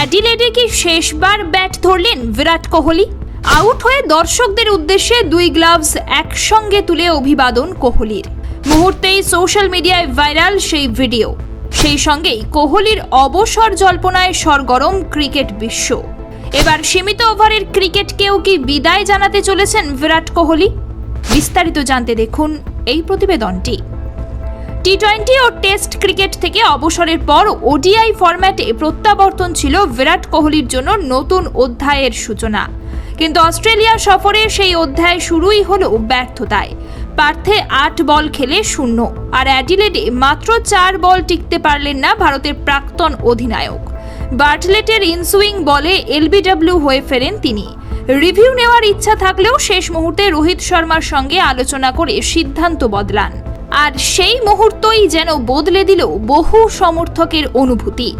অ্যাডিলেডে কি শেষবার ব্যাট ধরলেন বিরাট কোহলি। আউট হয়ে দর্শকদের উদ্দেশ্যে দুই গ্লাভস একসঙ্গে তুলে অভিবাদন কোহলির। মুহূর্তেই সোশ্যাল মিডিয়ায় ভাইরাল সেই ভিডিও। সেই সঙ্গেই কোহলির অবসর জল্পনায় সরগরম ক্রিকেট বিশ্ব। এবার সীমিত ওভারের ক্রিকেটকেও কি বিদায় জানাতে চলেছেন বিরাট কোহলি? বিস্তারিত জানতে দেখুন এই প্রতিবেদনটি। টি টোয়েন্টি ও টেস্ট ক্রিকেট থেকে অবসরের পর ওডিআই ফরম্যাটে প্রত্যাবর্তন ছিল বিরাট কোহলির জন্য নতুন অধ্যায়ের সূচনা। কিন্তু অস্ট্রেলিয়া সফরে সেই অধ্যায় শুরুই হলো ব্যর্থতায়। পার্থে আট বল খেলে শূন্য, আর অ্যাডিলেডে মাত্র চার বল টিকতে পারলেন না ভারতের প্রাক্তন অধিনায়ক। বার্টলেটের ইনসুইং বলে এলবিডব্লিউ হয়ে ফেরেন তিনি। রিভিউ নেওয়ার ইচ্ছা থাকলেও শেষ মুহূর্তে রোহিত শর্মার সঙ্গে আলোচনা করে সিদ্ধান্ত বদলান। আর সেই মুহূর্তই যেন বদলে দিল বহু সমর্থকের অনুভূতি।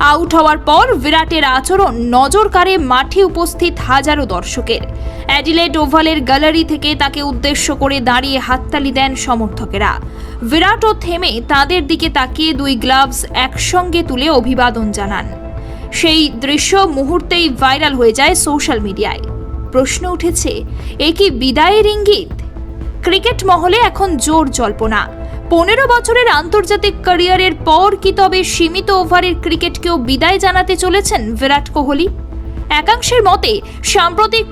আউট হওয়ার পর বিরাটের আচরণ নজর কাড়ে মাঠে উপস্থিত হাজারো দর্শকের। অ্যাডিলেড ওভালের গ্যালারি থেকে তাকে উদ্দেশ্য করে দাঁড়িয়ে হাততালি দেন সমর্থকেরা। বিরাটও থেমে তাদের দিকে তাকিয়ে দুই গ্লাভস একসঙ্গে তুলে অভিবাদন জানান। সেই দৃশ্য মুহূর্তেই ভাইরাল হয়ে যায় সোশ্যাল মিডিয়ায়। প্রশ্ন উঠেছে, এ কি বিদায়ের ইঙ্গিত? ক্রিকেট মহলে এখন জোর জল্পনা। পনেরো বছরের আন্তর্জাতিক ক্যারিয়ারের পর কি তবে সীমিত ওভারের ক্রিকেটকেও বিদায় জানাতে চলেছেন বিরাট কোহলি? একাংশের মতে, সাম্প্রতিক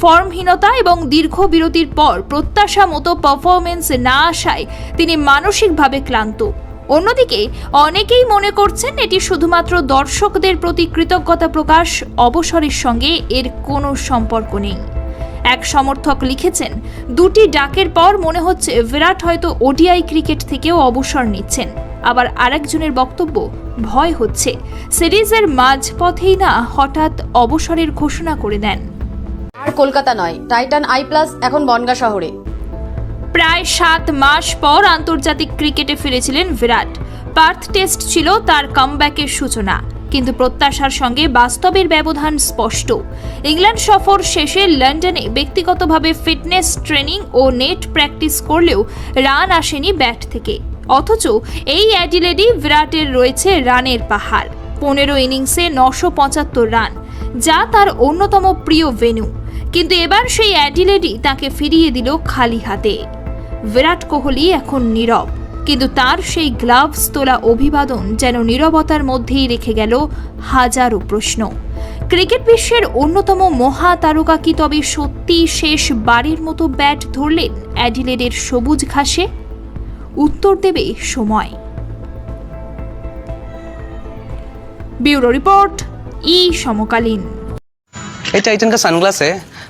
ফর্মহীনতা এবং দীর্ঘ বিরতির পর প্রত্যাশা মতো পারফরমেন্স না আসায় তিনি মানসিকভাবে ক্লান্ত। অন্যদিকে, অনেকেই মনে করছেন এটি শুধুমাত্র দর্শকদের প্রতি কৃতজ্ঞতা প্রকাশ, অবসরের সঙ্গে এর কোনো সম্পর্ক নেই। এক সমর্থক লিখেছেন দুটি ডাকের পর মনে হচ্ছে বিরাট হয়তো ওডিআই ক্রিকেট থেকেও অবসর নিচ্ছেন। আবার আরেকজনের বক্তব্য ভয় হচ্ছে। সিরিজের মাঝপথেই না হঠাৎ অবসরের ঘোষণা করে দেন। আর কলকাতা নয় টাইটান আই প্লাস এখন বনগা শহরে। প্রায় সাত মাস পর আন্তর্জাতিক ক্রিকেটে ফিরেছিলেন বিরাট। পার্থ টেস্ট ছিল তার কামব্যাকের সূচনা। কিন্তু প্রত্যাশার সঙ্গে বাস্তবের ব্যবধান স্পষ্ট। ইংল্যান্ড সফর শেষে লন্ডনে ব্যক্তিগতভাবে ফিটনেস ট্রেনিং ও নেট প্র্যাকটিস করলেও রান আসেনি ব্যাট থেকে। অথচ এই অ্যাডিলেডি বিরাটের রয়েছে রানের পাহাড়। পনেরো ইনিংসে নশো পঁচাত্তর রান, যা তার অন্যতম প্রিয় ভেন্যু। কিন্তু এবার সেই অ্যাডিলেডি তাকে ফিরিয়ে দিল খালি হাতে। বিরাট কোহলি এখন নীরব। কিন্তু তার সেই গ্লাভস তোলা অভিবাদন যেন নীরবতার মধ্যেই রেখে গেল হাজারো প্রশ্ন ক্রিকেট বিশ্বের অন্যতম মহা তারকা কি তবে সত্যি শেষ বারের মতো ব্যাট ধরলেন অ্যাডিলেডের সবুজ ঘাসে উত্তর দেবে সময় ব্যুরো রিপোর্ট ই সমকালীন ये टाइटन का सनग्लास है